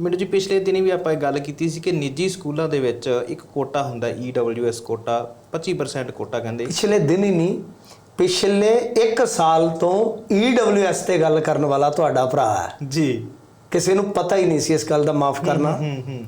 ਮੈਨੂੰ ਜੀ ਪਿਛਲੇ ਦਿਨੀ ਵੀ ਆਪਾਂ ਇਹ ਗੱਲ ਕੀਤੀ ਸੀ ਕਿ ਨਿੱਜੀ ਸਕੂਲਾਂ ਦੇ ਵਿੱਚ ਇੱਕ ਕੋਟਾ ਹੁੰਦਾ EWS ਕੋਟਾ 25% ਕੋਟਾ ਕਹਿੰਦੇ। ਪਿਛਲੇ ਦਿਨ ਹੀ ਨਹੀਂ ਪਿਛਲੇ 1 ਸਾਲ ਤੋਂ EWS ਤੇ ਗੱਲ ਕਰਨ ਵਾਲਾ ਤੁਹਾਡਾ ਭਰਾ ਹੈ। ਜੀ। ਕਿਸੇ ਨੂੰ ਪਤਾ ਹੀ ਨਹੀਂ ਸੀ ਇਸ ਗੱਲ ਦਾ ਮਾਫ ਕਰਨਾ। ਹੂੰ ਹੂੰ।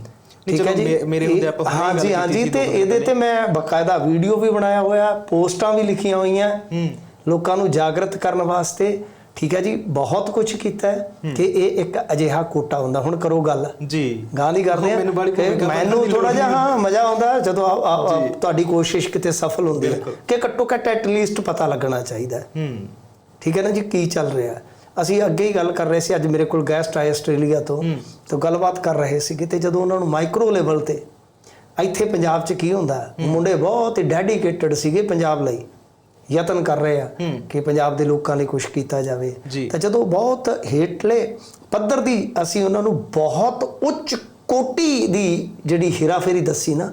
ਠੀਕ ਹੈ ਜੀ? ਮੇਰੇ ਹੁੰਦੇ ਆਪਾਂ ਹਾਂ ਜੀ ਹਾਂ ਜੀ ਤੇ ਇਹਦੇ ਤੇ ਮੈਂ ਬਕਾਇਦਾ ਵੀਡੀਓ ਵੀ ਬਣਾਇਆ ਹੋਇਆ ਪੋਸਟਾਂ ਵੀ ਲਿਖੀਆਂ ਹੋਈਆਂ। ਹੂੰ। ਲੋਕਾਂ ਨੂੰ ਜਾਗਰਤ ਕਰਨ ਵਾਸਤੇ ਠੀਕ ਹੈ ਜੀ ਬਹੁਤ ਕੁਝ ਕੀਤਾ ਹੈ ਕਿ ਇਹ ਇੱਕ ਅਜਿਹਾ ਕੋਟਾ ਹੁੰਦਾ। ਹੁਣ ਕਰੋ ਗੱਲ। ਜੀ। ਗਾਂ ਦੀ ਕਰਦੇ ਆ। ਮੈਨੂੰ ਥੋੜਾ ਜਿਹਾ। ਹਾਂ ਮਜ਼ਾ ਆਉਂਦਾ ਜਦੋਂ ਤੁਹਾਡੀ ਕੋਸ਼ਿਸ਼ ਕਿਤੇ ਸਫਲ ਹੁੰਦੀ ਹੈ। ਕਿ ਘੱਟੋ ਘੱਟ ਐਟ ਲੀਸਟ ਪਤਾ ਲੱਗਣਾ ਚਾਹੀਦਾ ਹੈ। ਠੀਕ ਹੈ ਨਾ ਜੀ ਕੀ ਚੱਲ ਰਿਹਾ ਹੈ। ਅਸੀਂ ਅੱਗੇ ਹੀ ਗੱਲ ਕਰ ਰਹੇ ਸੀ ਅੱਜ ਮੇਰੇ ਕੋਲ ਗੈਸਟ ਆਏ ਆਸਟ੍ਰੇਲੀਆ ਤੋਂ ਤਾਂ ਗੱਲਬਾਤ ਕਰ ਰਹੇ ਸੀ ਤੇ ਜਦੋਂ ਉਹਨਾਂ ਨੂੰ ਮਾਈਕਰੋ ਲੈਵਲ ਤੇ ਇੱਥੇ ਪੰਜਾਬ 'ਚ ਕੀ ਹੁੰਦਾ? ਮੁੰਡੇ ਬਹੁਤ ਹੀ ਡੈਡੀਕੇਟਡ ਸੀਗੇ ਪੰਜਾਬ ਲਈ। ਯਤਨ ਕਰ ਰਹੇ ਆ ਕਿ ਪੰਜਾਬ ਦੇ ਲੋਕਾਂ ਲਈ ਕੁਝ ਕੀਤਾ ਜਾਵੇ। ਤਾਂ ਜਦੋਂ ਬਹੁਤ ਹੇਠਲੇ ਪੱਧਰ ਦੀ ਅਸੀਂ ਉਹਨਾਂ ਨੂੰ ਬਹੁਤ ਉੱਚ ਕੋਟੀ ਦੀ ਜਿਹੜੀ ਹੀਰਾਫੇਰੀ ਦੱਸੀ ਨਾ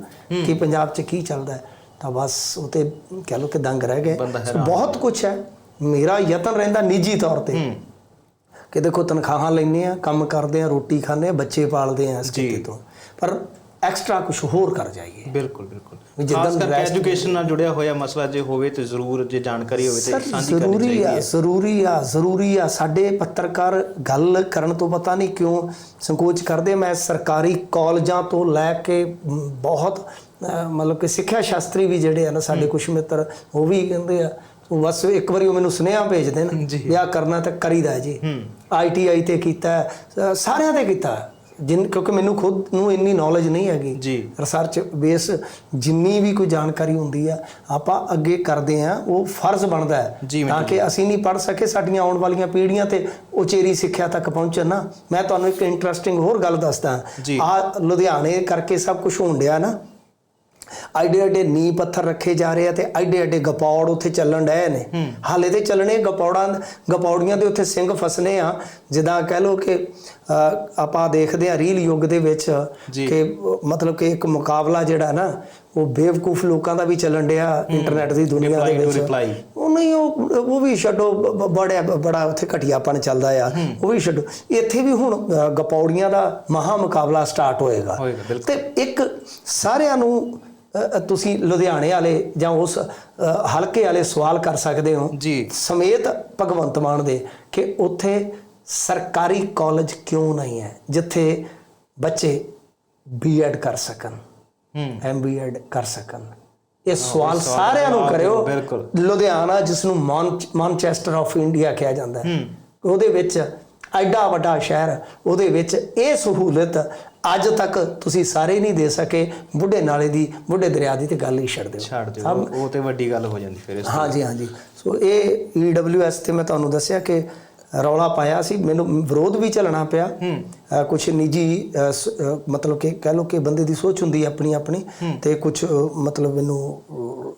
ਕਿ ਪੰਜਾਬ 'ਚ ਕੀ ਚੱਲਦਾ ਹੈ, ਤਾਂ ਬਸ ਉਹ ਤੇ ਕਹਿ ਲਓ ਕਿ ਦੰਗ ਰਹਿ ਗਏ। ਸੋ ਬਹੁਤ ਕੁਝ ਹੈ। ਮੇਰਾ ਯਤਨ ਰਹਿੰਦਾ ਨਿੱਜੀ ਤੌਰ ਤੇ। ਕਿ ਦੇਖੋ ਤਨਖਾਹਾਂ ਲੈਂਦੇ ਆ ਕੰਮ ਕਰਦੇ ਆ ਰੋਟੀ ਖਾਂਦੇ ਆ ਬੱਚੇ ਪਾਲਦੇ ਆ ਇਸ। ਕਿਤੇ ਤੋਂ। ਪਰ ਐਕਸਟਰਾ ਕੁਝ ਹੋਰ ਕਰ ਜਾਈਏ। ਬਿਲਕੁਲ ਬਿਲਕੁਲ। ਖਾਸ ਕਰਕੇ ਐਜੂਕੇਸ਼ਨ ਨਾਲ ਜੁੜਿਆ ਹੋਇਆ ਮਸਲਾ ਜੇ ਹੋਵੇ ਤੇ ਜ਼ਰੂਰ ਜੇ ਜਾਣਕਾਰੀ ਹੋਵੇ ਤੇ ਸਾਂਝੀ ਕਰਨੀ ਜ਼ਰੂਰੀ ਚਾਹੀਦੀ ਆ ਹੈ। ਜ਼ਰੂਰੀ ਆ ਜ਼ਰੂਰੀ ਆ। ਸਾਡੇ ਪੱਤਰਕਾਰ ਗੱਲ ਕਰਨ ਤੋਂ ਪਤਾ ਨਹੀਂ ਕਿਉਂ ਸੰਕੋਚ ਕਰਦੇ। ਆ। ਮੈਂ ਸਰਕਾਰੀ ਕਾਲਜਾਂ ਤੋਂ ਲੈ ਕੇ ਬਹੁਤ ਮਤਲਬ ਕਿ ਸਿੱਖਿਆ ਸ਼ਾਸਤਰੀ ਵੀ ਜਿਹੜੇ ਆ ਨਾ ਸਾਡੇ ਕੁਝ ਮਿੱਤਰ ਉਹ ਵੀ ਕਹਿੰਦੇ ਆ ਉਹ ਬਸ ਇੱਕ ਵਾਰੀ ਉਹ ਮੈਨੂੰ ਸੁਨੇਹਾ ਭੇਜਦੇ ਨੇ। ਵਿਆਹ ਕਰਨਾ ਤਾਂ ਕਰੀਦਾ ਜੀ। ਆਈਟੀਆਈ ਤੇ ਕੀਤਾ ਸਾਰਿਆਂ ਤੇ ਕੀਤਾ। ਜਿਨ ਕਿਉਂਕਿ ਮੈਨੂੰ ਖੁਦ ਨੂੰ ਇੰਨੀ ਨੌਲੇਜ ਨਹੀਂ ਹੈਗੀ। ਜੀ। ਰਿਸਰਚ ਬੇਸ ਜਿੰਨੀ ਵੀ ਕੋਈ ਜਾਣਕਾਰੀ ਹੁੰਦੀ ਆ ਆਪਾਂ ਅੱਗੇ ਕਰਦੇ ਆ ਉਹ ਫਰਜ਼ ਬਣਦਾ ਹੈ। ਤਾਂ ਕਿ ਅਸੀਂ ਨਹੀਂ ਪੜ ਸਕੇ ਸਾਡੀਆਂ ਆਉਣ ਵਾਲੀਆਂ ਪੀੜ੍ਹੀਆਂ ਤੇ ਉਚੇਰੀ ਸਿੱਖਿਆ ਤੱਕ ਪਹੁੰਚਣ ਨਾ। ਮੈਂ ਤੁਹਾਨੂੰ ਇੱਕ ਇੰਟਰਸਟਿੰਗ ਹੋਰ ਗੱਲ ਦੱਸਦਾ। ਆ ਲੁਧਿਆਣੇ ਕਰਕੇ ਸਭ ਕੁਝ ਹੋਣ ਡਿਆ ਨਾ। ਆਈਡੇ ਆਈਡੇ ਨੀ ਪੱਥਰ ਰੱਖੇ ਜਾ ਰਹੇ ਆ ਤੇ ਆਈਡੇ ਆਈਡੇ ਗਪੌੜ ਉੱਥੇ ਚੱਲਣ ਡਏ ਨੇ। ਹਾਲੇ ਤੇ ਚੱਲਣੇ ਗਪੌੜਾਂ ਗਪੌੜੀਆਂ ਦੇ ਉੱਥੇ ਸਿੰਘ ਫਸਨੇ ਆ। ਜਿੱਦਾਂ ਕਹਿ ਲੋ ਕਿ ਆਪਾਂ ਦੇਖਦੇ ਆ ਰੀਲ ਯੁੱਗ ਦੇ ਵਿੱਚ। ਕਿ ਮਤਲਬ ਕਿ ਇੱਕ ਮੁਕਾਬਲਾ ਜਿਹੜਾ ਨਾ ਉਹ ਬੇਵਕੂਫ ਲੋਕਾਂ ਦਾ ਵੀ ਚੱਲਣ ਡਿਆ ਇੰਟਰਨੈਟ ਦੀ ਦੁਨੀਆ ਦੇ ਵਿੱਚ। ਉਹ ਨਹੀਂ ਉਹ ਉਹ ਵੀ ਛੱਡੋ ਬੜਾ ਬੜਾ ਉੱਥੇ ਘਟੀਆਪਣ ਚੱਲਦਾ ਆ। ਉਹ ਵੀ ਛੱਡੋ। ਇੱਥੇ ਵੀ ਹੁਣ ਗਪੌੜੀਆਂ ਦਾ ਮਹਾ ਮੁਕਾਬਲਾ ਸਟਾਰਟ ਹੋਏਗਾ। ਤੇ ਇੱਕ ਸਾਰਿਆਂ ਨੂੰ ਤੁਸੀਂ ਲੁਧਿਆਣੇ ਵਾਲੇ ਜਾਂ ਉਸ ਹਲਕੇ ਵਾਲੇ ਸਵਾਲ ਕਰ ਸਕਦੇ ਹੋ। ਜੀ। ਸਮੇਤ ਭਗਵੰਤ ਮਾਨ ਦੇ ਕਿ ਉੱਥੇ ਸਰਕਾਰੀ ਕਾਲਜ ਕਿਉਂ ਨਹੀਂ ਹੈ ਜਿੱਥੇ ਬੱਚੇ ਬੀਐਡ ਕਰ ਸਕਣ। ਹੂੰ। ਐਮਬੀਐਡ ਕਰ ਸਕਣ। ਇਹ ਸਵਾਲ ਸਾਰਿਆਂ ਨੂੰ ਕਰਿਓ। ਲੁਧਿਆਣਾ ਜਿਸ ਨੂੰ ਮਾਨਚੈਸਟਰ ਆਫ ਇੰਡੀਆ ਕਿਹਾ ਜਾਂਦਾ ਹੈ। ਉਹਦੇ ਵਿੱਚ ਐਡਾ ਵੱਡਾ ਸ਼ਹਿਰ ਉਹਦੇ ਵਿੱਚ ਇਹ ਸਹੂਲਤ ਅੱਜ ਤੱਕ ਤੁਸੀਂ ਸਾਰੇ ਨਹੀਂ ਦੇ ਸਕੇ ਬੁੱਢੇ ਨਾਲੇ ਦੀ ਬੁੱਢੇ ਦਰਿਆ ਦੀ ਤੇ ਗੱਲ ਹੀ ਛੱਡ ਦਿਓ। ਛੱਡ ਦਿਓ। ਉਹ ਤੇ ਵੱਡੀ ਗੱਲ ਹੋ ਜਾਂਦੀ ਫਿਰ ਇਸ ਹਾਂਜੀ ਹਾਂਜੀ। ਸੋ ਇਹ EWS ਤੇ ਮੈਂ ਤੁਹਾਨੂੰ ਦੱਸਿਆ ਕਿ ਰੌਲਾ ਪਾਇਆ ਸੀ। ਮੈਨੂੰ ਵਿਰੋਧ ਵੀ ਝੱਲਣਾ ਪਿਆ। ਕੁਝ ਨਿੱਜੀ ਮਤਲਬ ਕਿ ਕਹਿ ਲਓ ਕਿ ਬੰਦੇ ਦੀ ਸੋਚ ਹੁੰਦੀ ਹੈ ਆਪਣੀ ਆਪਣੀ ਤੇ ਕੁਝ ਮਤਲਬ ਮੈਨੂੰ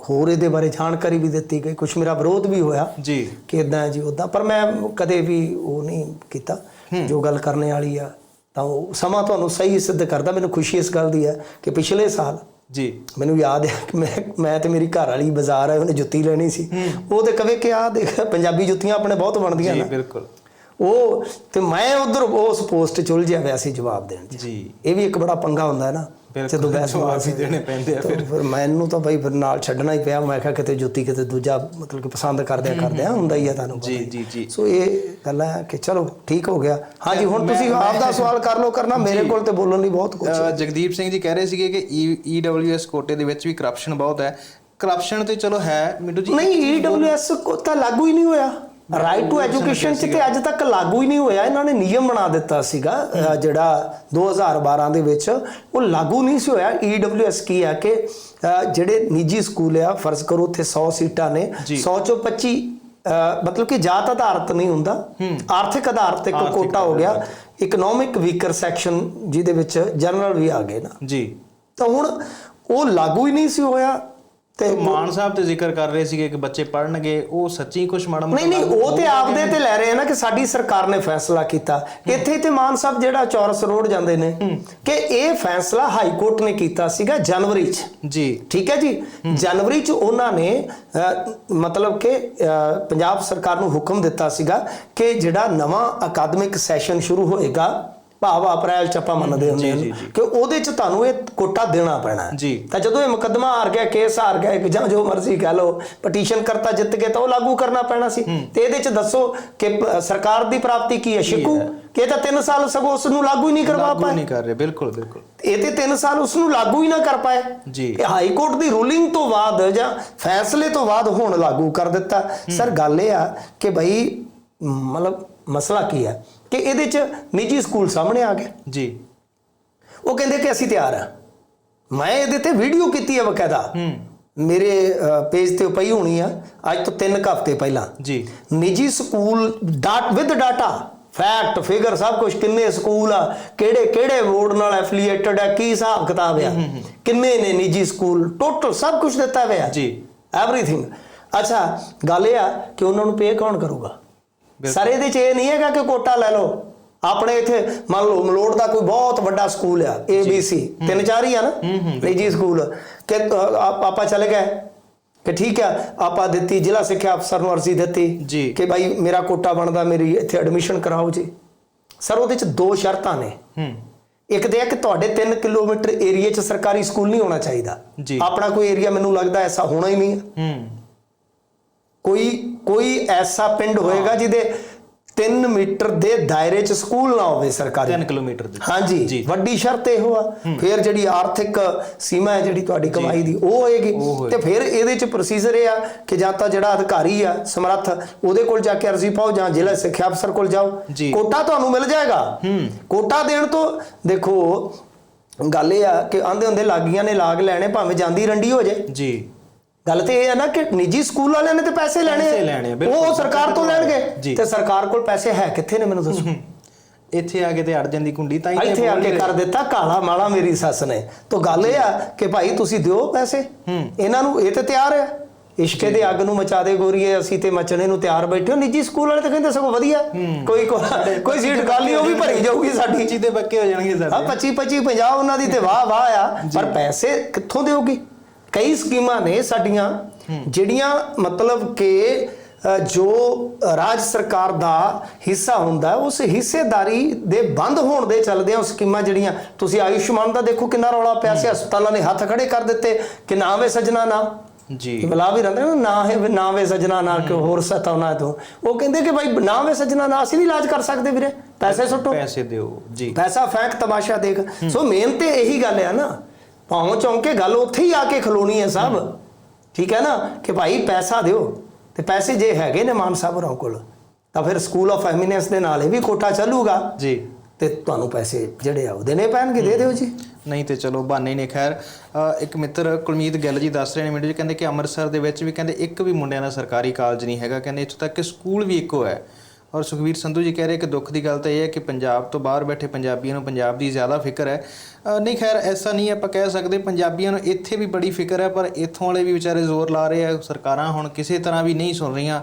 ਹੋਰ ਇਹਦੇ ਬਾਰੇ ਜਾਣਕਾਰੀ ਵੀ ਦਿੱਤੀ ਗਈ। ਕੁਝ ਮੇਰਾ ਵਿਰੋਧ ਵੀ ਹੋਇਆ ਜੀ। ਕਿ ਇਦਾਂ ਜੀ ਉਦਾਂ ਪਰ ਮੈਂ ਕਦੇ ਵੀ ਉਹ ਨਹੀਂ ਕੀਤਾ। ਜੋ ਗੱਲ ਕਰਨੇ ਵਾਲੀ ਆ ਤਾਂ ਉਹ ਸਮਾਂ ਤੁਹਾਨੂੰ ਸਹੀ ਸਿੱਧ ਕਰਦਾ। ਮੈਨੂੰ ਖੁਸ਼ੀ ਇਸ ਗੱਲ ਦੀ ਹੈ ਕਿ ਪਿਛਲੇ ਸਾਲ ਜੀ। ਮੈਨੂੰ ਯਾਦ ਹੈ ਕਿ ਮੈਂ ਮੈਂ ਤੇ ਮੇਰੀ ਘਰ ਵਾਲੀ ਬਾਜ਼ਾਰ ਹੈ ਉਹਨੇ ਜੁੱਤੀ ਲੈਣੀ ਸੀ। ਉਹ ਤੇ ਕਵੇ ਕਿ ਆ ਦੇਖ ਪੰਜਾਬੀ ਜੁੱਤੀਆਂ ਆਪਣੇ ਬਹੁਤ ਬਣਦੀਆਂ ਜੀ ਨੇ। ਬਿਲਕੁਲ। ਉਹ ਤੇ ਮੈਂ ਉਧਰ ਉਸ ਪੋਸਟ 'ਚ ਉਲਝਿਆ ਹੋਇਆ ਸੀ ਜਵਾਬ ਦੇਣ 'ਚ। ਜੀ। ਇਹ ਵੀ ਇੱਕ ਬੜਾ ਪੰਗਾ ਹੁੰਦਾ ਹੈ ਨਾ। ਜਦੋਂ ਬਾਜ਼ੀ ਵੀ ਦੇਣੇ ਪੈਂਦੇ ਆ ਫਿਰ। ਮੈਨੂੰ ਤਾਂ ਬਈ ਫਿਰ ਨਾਲ ਛੱਡਣਾ ਹੀ ਪਿਆ। ਮੈਂ ਕਿਹਾ ਕਿਤੇ ਜੁੱਤੀ ਕਿਤੇ ਦੂਜਾ ਮਤਲਬ ਕਿ ਪਸੰਦ ਕਰਦਿਆਂ ਕਰਦਿਆਂ ਹੁੰਦਾ ਹੀ ਆ ਤੁਹਾਨੂੰ ਜੀ। ਜੀ ਜੀ। ਸੋ ਇਹ ਗੱਲ ਹੈ ਕਿ ਚਲੋ ਠੀਕ ਹੋ ਗਿਆ। ਹਾਂਜੀ ਹੁਣ ਤੁਸੀਂ ਆਪ ਦਾ ਸਵਾਲ ਕਰ ਲਓ ਕਰਨਾ ਮੇਰੇ ਕੋਲ ਤੇ ਬੋਲਣ ਲਈ ਬਹੁਤ ਕੁਝ ਜਗਦੀਪ ਸਿੰਘ ਜੀ ਕਹਿ ਰਹੇ ਸੀਗੇ ਕਿ EWS ਕੋਟੇ ਦੇ ਵਿੱਚ ਵੀ ਕਰਪਸ਼ਨ ਬਹੁਤ ਹੈ। ਕਰਪਸ਼ਨ ਤੇ ਚਲੋ ਹੈ ਮਿੰਟੂ ਜੀ। ਨਹੀਂ EWS ਕੋ ਤਾਂ ਲਾਗੂ ਹੀ ਨਹੀਂ ਹੋਇਆ। ਰਾਈਟ ਟੂ ਐਜੂਕੇਸ਼ਨ ਚ ਤੇ ਅੱਜ ਤੱਕ ਲਾਗੂ ਹੀ ਨਹੀਂ ਹੋਇਆ। ਇਹਨਾਂ ਨੇ ਨਿਯਮ ਬਣਾ ਦਿੱਤਾ ਸੀਗਾ ਜਿਹੜਾ 2012 ਦੇ ਵਿੱਚ। ਉਹ ਲਾਗੂ ਨਹੀਂ ਸੀ ਹੋਇਆ। EWS ਕੀ ਹੈ ਕਿ ਜਿਹੜੇ ਨਿੱਜੀ ਸਕੂਲ ਆ ਫਰਜ਼ ਕਰੋ ਉੱਥੇ 100 ਸੀਟਾਂ ਨੇ। 100 ਚੋਂ 25 ਅਹ ਮਤਲਬ ਕਿ ਜਾਤ ਆਧਾਰਿਤ ਨਹੀਂ ਹੁੰਦਾ। ਆਰਥਿਕ ਆਧਾਰਿਤ ਇੱਕ ਕੋਟਾ ਹੋ ਗਿਆ। ਇਕਨੋਮਿਕ ਵੀਕਰ ਸੈਕਸ਼ਨ ਜਿਹਦੇ ਵਿੱਚ ਜਨਰਲ ਵੀ ਆ ਗਏ ਨਾ। ਜੀ। ਤਾਂ ਹੁਣ ਉਹ ਲਾਗੂ ਹੀ ਨਹੀਂ ਸੀ ਹੋਇਆ। ਤੇ ਮਾਨ ਸਾਹਿਬ ਤੇ ਜ਼ਿਕਰ ਕਰ ਰਹੇ ਸੀਗੇ ਕਿ ਬੱਚੇ ਪੜਨਗੇ ਉਹ ਸੱਚੀ ਕੁਝ ਮਾੜਾ ਨਹੀਂ ਨਹੀਂ ਉਹ ਤੇ ਆਪਦੇ ਤੇ ਲੈ ਰਹੇ ਆ ਨਾ ਕਿ ਸਾਡੀ ਸਰਕਾਰ ਨੇ ਫੈਸਲਾ ਕੀਤਾ। ਇੱਥੇ ਤੇ ਮਾਨ ਸਾਹਿਬ ਜਿਹੜਾ ਚੌਰਸ ਰੋਡ ਜਾਂਦੇ ਨੇ ਕਿ ਇਹ ਫੈਸਲਾ ਹਾਈ ਕੋਰਟ ਨੇ ਕੀਤਾ ਸੀਗਾ ਜਨਵਰੀ 'ਚ। ਜੀ। ਠੀਕ ਹੈ ਜੀ? ਜਨਵਰੀ 'ਚ ਉਹਨਾਂ ਨੇ ਮਤਲਬ ਕਿ ਪੰਜਾਬ ਸਰਕਾਰ ਨੂੰ ਹੁਕਮ ਦਿੱਤਾ ਸੀਗਾ ਕਿ ਜਿਹੜਾ ਨਵਾਂ ਅਕਾਦਮਿਕ ਸੈਸ਼ਨ ਸ਼ੁਰੂ ਹੋਏਗਾ ਭਾਵ ਅਪ੍ਰੈਲ ਚ ਆਪਾਂ ਮੰਨਦੇ ਹੁੰਦੇ ਹਾਂ। ਕਿ ਉਹਦੇ ਚ ਤੁਹਾਨੂੰ ਇਹ ਕੋਟਾ ਦੇਣਾ ਪੈਣਾ ਹੈ। ਜੀ। ਤਾਂ ਜਦੋਂ ਇਹ ਮੁਕੱਦਮਾ ਹਾਰ ਗਿਆ ਕੇਸ ਹਾਰ ਗਿਆ ਜਾਂ ਜੋ ਮਰਜ਼ੀ ਕਹਿ ਲਓ ਪਟੀਸ਼ਨ ਕਰਤਾ ਜਿੱਤ ਗਏ ਤਾਂ ਉਹ ਲਾਗੂ ਕਰਨਾ ਪੈਣਾ ਸੀ। ਤੇ ਇਹਦੇ ਚ ਦੱਸੋ ਕਿ ਸਰਕਾਰ ਦੀ ਪ੍ਰਾਪਤੀ ਕੀ ਹੈ? ਸ਼ਿਕੂ? ਕਿ ਇਹ ਤਾਂ 3 ਸਾਲ ਸਗੋਂ ਉਸ ਨੂੰ ਲਾਗੂ ਹੀ ਨਹੀਂ ਕਰਵਾ ਲਾਗੂ ਪਾਏ। ਨਹੀਂ ਕਰ ਰਹੇ ਬਿਲਕੁਲ ਬਿਲਕੁਲ। ਇਹ ਤੇ 3 ਸਾਲ ਉਸ ਨੂੰ ਲਾਗੂ ਹੀ ਨਾ ਕਰ ਪਾਏ। ਜੀ। ਇਹ ਹਾਈ ਕੋਰਟ ਦੀ ਰੂਲਿੰਗ ਤੋਂ ਬਾਅਦ ਜਾਂ ਫੈਸਲੇ ਤੋਂ ਬਾਅਦ ਹੁਣ ਲਾਗੂ ਕਰ ਦਿੱਤਾ। ਸਰ ਗੱਲ ਇਹ ਆ ਕਿ ਭਾਈ ਮਤਲਬ ਮਸਲਾ ਕੀ ਹੈ? ਕਿ ਇਹਦੇ ਚ ਨਿੱਜੀ ਸਕੂਲ ਸਾਹਮਣੇ ਆ ਗਏ। ਜੀ। ਉਹ ਕਹਿੰਦੇ ਕਿ ਅਸੀਂ ਤਿਆਰ ਆ। ਮੈਂ ਇਹਦੇ ਤੇ ਵੀਡੀਓ ਕੀਤੀ ਹੈ ਬਕਾਇਦਾ। ਹੂੰ। ਮੇਰੇ ਪੇਜ ਤੇ ਪਈ ਹੋਣੀ ਆ। ਅੱਜ ਤੋਂ 3 ਹਫ਼ਤੇ ਪਹਿਲਾਂ। ਜੀ। ਨਿੱਜੀ school data with data fact figure ਸਭ ਕੁਝ ਕਿੰਨੇ ਸਕੂਲ ਆ ਕਿਹੜੇ ਕਿਹੜੇ ਬੋਰਡ ਨਾਲ ਐਫੀਲੀਏਟਡ ਆ ਕੀ ਹਿਸਾਬ ਕਿਤਾਬ ਆ ਕਿੰਨੇ ਨੇ ਨਿੱਜੀ ਸਕੂਲ? ਟੋਟਲ ਸਭ ਕੁਝ ਦਿੱਤਾ ਹੋਇਆ। ਜੀ। ਐਵਰੀਥਿੰਗ ਅੱਛਾ ਗੱਲ ਇਹ ਆ ਕਿ ਉਹਨਾਂ ਨੂੰ ਪੇ ਕੌਣ ਕਰੂਗਾ। ਸਰ ਇਹਦੇ ਚ ਇਹ ਨਹੀਂ ਹੈਗਾ ਕਿ ਕੋਟਾ ਲੈ ਲਓ। ਆਪਣੇ ਇੱਥੇ ਮੰਨ ਲਓ ਮਲੋੜ ਦਾ ਕੋਈ ਬਹੁਤ ਵੱਡਾ ਸਕੂਲ ਆ ABC ਤਿੰਨ ਚਾਰ ਹੀ ਆ ਨਾ? ਨਿੱਜੀ ਸਕੂਲ। ਕਿ ਆਪ- ਚਲੇ ਗਏ। ਕਿ ਠੀਕ ਆ ਆਪਾਂ ਦਿੱਤੀ ਜ਼ਿਲ੍ਹਾ ਸਿੱਖਿਆ ਅਫਸਰ ਨੂੰ ਅਰਜ਼ੀ ਦਿੱਤੀ। ਕਿ ਭਾਈ ਮੇਰਾ ਕੋਟਾ ਬਣਦਾ ਮੇਰੀ ਇੱਥੇ ਐਡਮਿਸ਼ਨ ਕਰਾਓ ਜੀ। ਸਰ ਉਹਦੇ ਚ ਦੋ ਸ਼ਰਤਾਂ ਨੇ। ਹੂੰ। ਇੱਕ ਤੇ ਹੈ ਕਿ ਤੁਹਾਡੇ 3 ਕਿਲੋਮੀਟਰ ਏਰੀਆ 'ਚ ਸਰਕਾਰੀ ਸਕੂਲ ਨਹੀਂ ਹੋਣਾ ਚਾਹੀਦਾ। ਆਪਣਾ ਕੋਈ ਏਰੀਆ ਮੈਨੂੰ ਲੱਗਦਾ ਐਸਾ ਹੋਣਾ ਹੀ ਨਹੀਂ। ਹੂੰ। ਕੋਈ ਕੋਈ ਐਸਾ ਪਿੰਡ ਹੋਏਗਾ ਜਿਹਦੇ 3 ਮੀਟਰ ਦੇ ਦਾਇਰੇ 'ਚ ਸਕੂਲ ਨਾ ਹੋਵੇ ਸਰਕਾਰੀ। 3 ਕਿਲੋਮੀਟਰ ਦੀ। ਹਾਂਜੀ। ਵੱਡੀ ਸ਼ਰਤ ਇਹੋ ਆ। ਫਿਰ ਜਿਹੜੀ ਆਰਥਿਕ ਸੀਮਾ ਹੈ ਜਿਹੜੀ ਤੁਹਾਡੀ ਕਮਾਈ ਦੀ ਉਹ ਹੋਏਗੀ। ਤੇ ਫਿਰ ਇਹਦੇ 'ਚ ਪ੍ਰੋਸੀਜਰ ਇਹ ਆ ਕਿ ਜਾਂ ਤਾਂ ਜਿਹੜਾ ਅਧਿਕਾਰੀ ਆ ਸਮਰੱਥ ਉਹਦੇ ਕੋਲ ਜਾ ਕੇ ਅਰਜ਼ੀ ਪਾਓ ਜਾਂ ਜ਼ਿਲ੍ਹਾ ਸਿੱਖਿਆ ਅਫਸਰ ਕੋਲ ਜਾਓ। ਕੋਟਾ ਤੁਹਾਨੂੰ ਮਿਲ ਜਾਏਗਾ। ਕੋਟਾ ਦੇਣ ਤੋਂ ਦੇਖੋ ਗੱਲ ਇਹ ਆ ਕਿ ਆਂਦੇ ਹੁੰਦੇ ਲਾਗੀਆਂ ਨੇ ਲਾਗ ਲੈਣੇ ਭਾਵੇਂ ਜਾਂਦੀ ਰੰਡੀ ਹੋ ਜੇ। ਜੀ। ਗੱਲ ਤੇ ਇਹ ਹੈ ਨਾ ਕਿ ਨਿੱਜੀ ਸਕੂਲ ਵਾਲਿਆਂ ਨੇ ਤੇ ਪੈਸੇ ਲੈਣੇ ਆ। ਪੈਸੇ ਲੈਣੇ ਆ, ਬਿਲਕੁਲ। ਉਹ ਸਰਕਾਰ ਤੋਂ ਲੈਣਗੇ। ਜੀ। ਤੇ ਸਰਕਾਰ ਕੋਲ ਪੈਸੇ ਹੈ ਕਿੱਥੇ ਨੇ ਮੈਨੂੰ ਦੱਸੋ? ਇੱਥੇ ਆ ਕੇ ਤੇ ਅੜ ਜਾਂਦੀ ਕੁੰਡੀ ਤਾਂ ਹੀ ਤੇ ਇੱਥੇ ਆ ਬੋਲ ਕੇ ਰਹੇ। ਕਰ ਦਿੱਤਾ ਕਾਲਾ ਮਾਲਾ ਮੇਰੀ ਸੱਸ ਨੇ। ਤਾਂ ਗੱਲ ਇਹ ਆ ਕਿ ਭਾਈ ਤੁਸੀਂ ਦਿਓ ਪੈਸੇ। ਇਹਨਾਂ ਨੂੰ ਇਹ ਤੇ ਤਿਆਰ ਹੈ ਇਸ਼ਕੇ ਦੇ ਅੱਗ ਨੂੰ ਮਚਾ ਦੇ ਗੋਰੀਏ ਅਸੀਂ ਤੇ ਮਚਣੇ ਨੂੰ ਤਿਆਰ ਬੈਠੇ ਹੋ। ਨਿੱਜੀ ਸਕੂਲ ਵਾਲੇ ਤਾਂ ਕਹਿੰਦੇ ਸਗੋਂ ਵਧੀਆ। ਕੋਈ ਕੋਈ- ਕੋਈ ਸੀਟ ਖਾਲੀ ਉਹ ਵੀ ਭਰੀ ਜਾਊਗੀ ਸਾਡੀ। ਚੀ ਦੇ ਬੱਕੇ ਹੋ ਜਾਣਗੇ ਆ ਸਾਡੇ। 25 25 50 ਉਹਨਾਂ ਦੀ ਤੇ ਵਾਹ ਵਾਹ ਆ ਪਰ ਪੈਸੇ ਕਿੱਥੋਂ ਦੇਊਗੀ? ਕਈ ਸਕੀਮਾਂ ਨੇ ਸਾਡੀਆਂ ਜਿਹੜੀਆਂ ਮਤਲਬ ਕਿ ਜੋ ਰਾਜ ਸਰਕਾਰ ਦਾ ਹਿੱਸਾ ਹੁੰਦਾ ਹੈ, ਉਸ ਹਿੱਸੇਦਾਰੀ ਦੇ ਬੰਦ ਹੋਣ ਦੇ ਚੱਲਦੇ ਆ ਸਕੀਮਾਂ ਜਿਹੜੀਆਂ ਤੁਸੀਂ ਆਯੁਸ਼ਮਾਨ ਦਾ ਦੇਖੋ ਕਿੰਨਾ ਰੌਲਾ ਪਿਆ ਸੀ ਹਸਪਤਾਲਾਂ ਨੇ ਹੱਥ ਖੜੇ ਕਰ ਦਿੱਤੇ ਕਿ ਨਾ ਵੇ ਸਜਣਾ ਨਾ। ਜੀ। ਬਲਾ ਵੀ ਰਹਿੰਦੇ ਨਾ ਨਾ ਹੈ ਨਾ ਵੇ ਸਜਣਾ ਨਾ ਕਿ ਹੋਰ ਸਤਾਉਣਾ ਤੂੰ। ਉਹ ਕਹਿੰਦੇ ਕਿ ਭਾਈ ਨਾ ਵੇ ਸਜਣਾ ਨਾ ਅਸੀਂ ਨਹੀਂ ਇਲਾਜ ਕਰ ਸਕਦੇ ਵੀਰੇ। ਪੈਸੇ ਸੁੱਟੋ। ਪੈਸੇ ਦਿਓ ਜੀ। ਪੈਸਾ ਫੈਂਕ ਤਮਾਸ਼ਾ ਦੇਖ। ਸੋ ਮੇਨ ਤੇ ਇਹੀ ਗੱਲ ਆ ਨਾ। ਪਹੁੰਚ ਕੇ ਗੱਲ ਉੱਥੇ ਹੀ ਆ ਕੇ ਖਲੋਣੀ ਹੈ ਸਭ। ਠੀਕ ਹੈ ਨਾ? ਕਿ ਭਾਈ ਪੈਸਾ ਦਿਓ। ਤੇ ਪੈਸੇ ਜੇ ਹੈਗੇ ਨੇ ਮਾਨ ਸਾਹਿਬ ਹੋਰਾਂ ਕੋਲ ਤਾਂ ਫਿਰ ਸਕੂਲ ਆਫ ਐਮੀਨੈਂਸ ਦੇ ਨਾਲ ਇਹ ਵੀ ਕੋਟਾ ਚੱਲੂਗਾ। ਜੀ। ਤੇ ਤੁਹਾਨੂੰ ਪੈਸੇ ਜਿਹੜੇ ਆ ਉਹ ਦੇਣੇ ਪੈਣਗੇ ਦੇ ਦਿਓ ਜੀ। ਨਹੀਂ ਤੇ ਚਲੋ ਬਹਾਨੇ ਨੇ ਖੈਰ। ਇੱਕ ਮਿੱਤਰ ਕੁਲਮੀਤ ਗਿੱਲ ਜੀ ਦੱਸ ਰਹੇ ਨੇ ਵੀਡੀਓ 'ਚ ਕਹਿੰਦੇ ਕਿ ਅੰਮ੍ਰਿਤਸਰ ਦੇ ਵਿੱਚ ਵੀ ਕਹਿੰਦੇ ਇੱਕ ਵੀ ਮੁੰਡਿਆਂ ਦਾ ਸਰਕਾਰੀ ਕਾਲਜ ਨਹੀਂ ਹੈਗਾ। ਕਹਿੰਦੇ ਇੱਥੋਂ ਤੱਕ ਕਿ ਸਕੂਲ ਵੀ ਇੱਕੋ ਹੈ। ਔਰ ਸੁਖਵੀਰ ਸੰਧੂ ਜੀ ਕਹਿ ਰਹੇ ਕਿ ਦੁੱਖ ਦੀ ਗੱਲ ਤਾਂ ਇਹ ਹੈ ਕਿ ਪੰਜਾਬ ਤੋਂ ਬਾਹਰ ਬੈਠੇ ਪੰਜਾਬੀਆਂ ਨੂੰ ਪੰਜਾਬ ਦੀ ਜ਼ਿਆਦਾ ਫਿਕਰ ਹੈ। ਨਹੀਂ ਖੈਰ, ਐਸਾ ਨਹੀਂ ਆਪਾਂ ਕਹਿ ਸਕਦੇ, ਪੰਜਾਬੀਆਂ ਨੂੰ ਇੱਥੇ ਵੀ ਬੜੀ ਫਿਕਰ ਹੈ, ਪਰ ਇੱਥੋਂ ਵਾਲੇ ਵੀ ਵਿਚਾਰੇ ਜ਼ੋਰ ਲਾ ਰਹੇ ਆ, ਸਰਕਾਰਾਂ ਹੁਣ ਕਿਸੇ ਤਰ੍ਹਾਂ ਵੀ ਨਹੀਂ ਸੁਣ ਰਹੀਆਂ।